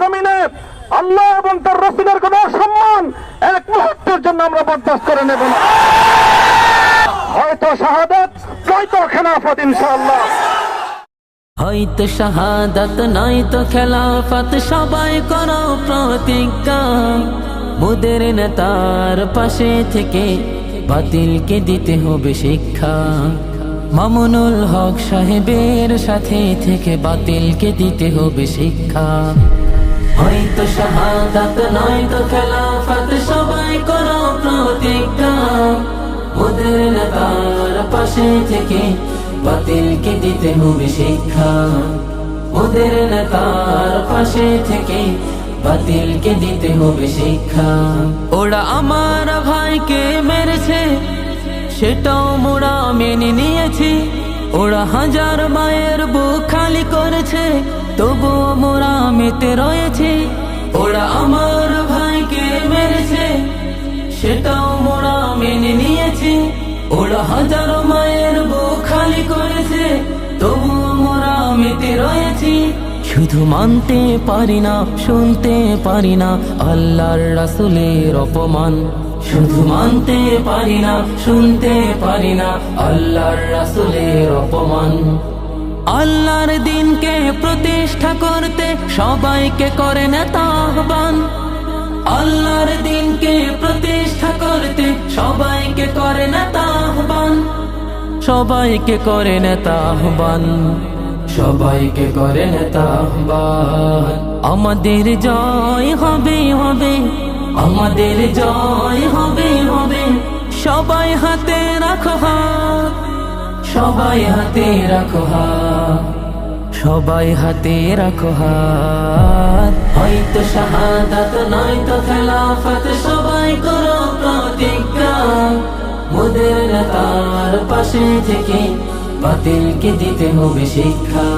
জমিনে আল্লাহ এবং তার রসুলের কোন সম্মান এক মুহূর্তের জন্য আমরা বরদাস্ত করে নেব না। হয়তো শাহাদাত, নয়তো খেলাফত, ইনশাআল্লাহ। হয়তো শাহাদাত, নয়তো খেলাফত, সবাই করো প্রতিজ্ঞা। মুদের নেতার পাশে থেকে বাতিলকে দিতে হবে শিক্ষা। মামুনুল হক সাহেবের সাথে থেকে বাতিলকে দিতে হবে শিক্ষা। হয়তো শাহাদাত নয়তো খেলাফত, সবাই করো প্রতিজ্ঞা। মুদের নেতার পাশে থেকে বাতিলকে দিতে হবে শিক্ষা। ওদের নেতার পাশে থেকে বাতিলকে দিতে হবে শিক্ষা। ওরা আমার ভাইকে মেরেছে, সেটাও মোরা মেনে নিয়েছি। ওরা হাজার মায়ের বুক খালি করেছে তবুও মোরা মেতে রয়েছে, ওরা আমার ভাইকে মেরেছে। সেটাও মোরা মেনে নিয়েছি, ওরা হাজারো মায়ের বুক খালি করেছে। তবু মোরা মেতে রয়েছি, শুধু মানতে পারি না, শুনতে পারি না, আল্লাহর রাসুলের অপমান। শুধু মানতে পারি না, শুনতে পারি না, আল্লাহর রাসুলের অপমান। আল্লাহর দিনকে প্রতিষ্ঠা করতে সবাইকে করে নেতা আহ্বান। আল্লাহর দিনকে প্রতিষ্ঠা করতে সবাইকে করে নেতা আহ্বান। সবাইকে করে নেতা আহ্বান। সবাইকে করে নেতা আহ্বান। আমাদের জয় হবে হবে। আমাদের জয় হবে হবে। সবাই হাতে রাখো সবাই হাতে রাখো হাত। সবাই হাতে রাখো হাত। হয়তো শাহাদাত নয়তো খেলাফত, সবাই করো প্রতিজ্ঞা। মোদের নেতার পাশে থেকে বাতিলকে দিতে হবে শিক্ষা।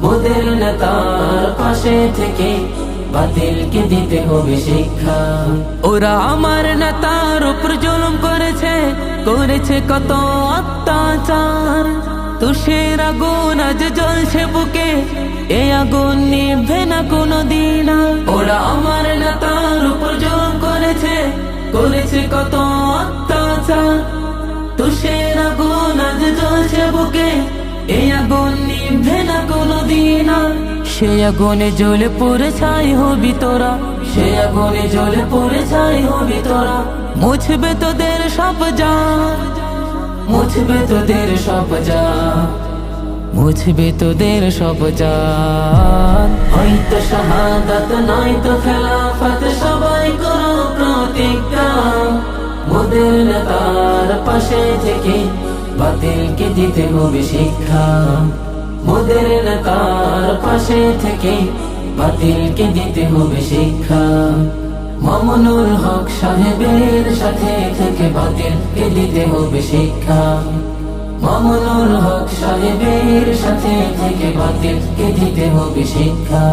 মোদের নেতার পাশে থেকে বাতিলকে দিতে হবে শিক্ষা। ওরা আমার নেতার উপর জুলুম করেছে করেছে কত অত্যাচার তুষের আগুন আজ জ্বলছে বুকে, এ আগুন নিভে না কোনো দিন ওরা আমার নেতার উপর জুলুম করেছে করেছে কত অত্যাচার। তুষের আগুন আজ বুকে এই আগুন নিভে না কোনো দিন। সে আগুনে জ্বলে পড়ে ছাই হবি তোরা, সে আগুনে জ্বলে পড়ে ছাই হবি তোরা। মুছবে তোদের সব যা মুছবে তোদের সব যা মুছবে তোদের সব জান। হয়তো শাহাদাত নয়তো খেলাফত, সবাই করো প্রতিজ্ঞা। মোদের নেতার পাশে থেকে বাতিলকে দিতে হবে শিক্ষা। মোদের নেতার পাশে থেকে বাতিলকে দিতে হবে শিক্ষা। মামুনুল হক সাহেবের সাথে থেকে বাতিলকে দিতে হবে শিক্ষা? মামুনুল হক সাহেবের সাথে থেকে বাতিলকে দিতে হবে শিক্ষা?